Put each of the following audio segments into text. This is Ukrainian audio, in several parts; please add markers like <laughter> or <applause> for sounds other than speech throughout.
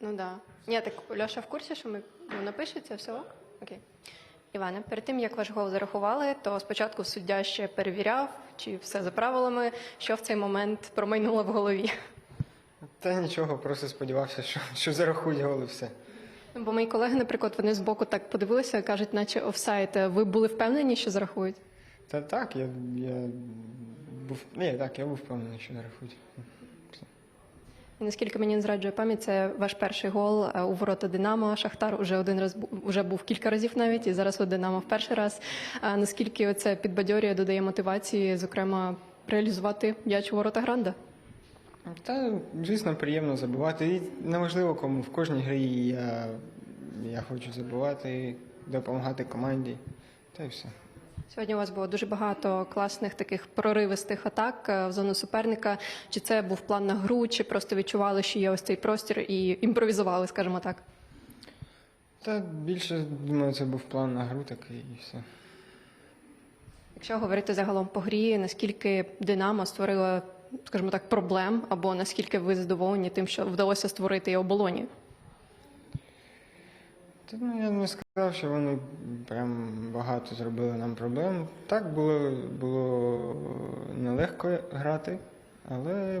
Ну да. Ні, так Льоша в курсі, що ми ну, напишеться, все ок? Окей. Іване, перед тим як ваш гол зарахували, то спочатку суддя ще перевіряв, чи все за правилами, що в цей момент промайнуло в голові. Та нічого, просто сподівався, що, що зарахують гол і все. Ну, Бо мої колеги, наприклад, вони збоку так подивилися, кажуть, наче офсайд. Ви були впевнені, що зарахують? Та так, я, я був. Ні, так, я був впевнений, що зарахують. Наскільки мені не зраджує пам'ять, це ваш перший гол е, у ворота Динамо. Шахтар уже один раз уже був кілька разів навіть, і зараз у Динамо в перший раз. А наскільки це підбадьорює, додає мотивації, зокрема, реалізувати м'яч у ворота Гранда? Та, звісно, приємно забувати. І неважливо кому. В кожній грі я, я хочу забувати, допомагати команді. Та й все. Сьогодні у вас було дуже багато класних таких проривистих атак е, в зону суперника. Чи це був план на гру, чи просто відчували, що є ось цей простір і імпровізували, скажімо так? Та більше, думаю, це був план на гру такий і все. Якщо говорити загалом по грі, наскільки Динамо створило, скажімо так, проблем, або наскільки ви задоволені тим, що вдалося створити і оболоні? Ну, я не сказав, що вони прям багато зробили нам проблем. Так було, було нелегко грати, але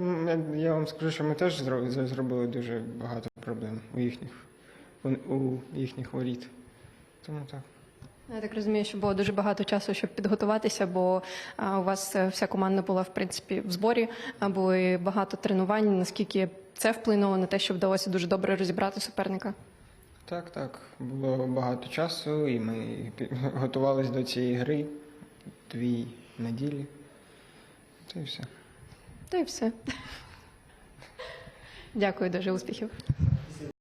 я- вам скажу, що ми теж зробили дуже багато проблем у їхніх, у, їхніх воріт. Тому так. Я так розумію, що було дуже багато часу, щоб підготуватися, бо у вас е, вся команда була в принципі в зборі, були багато тренувань. Наскільки це вплинуло на те, що вдалося дуже добре розібрати суперника? Так, так. Було багато часу, і ми <laughs> готувалися до цієї гри дві неділі. Та й все. Та й все. <laughs> Дякую дуже успіхів.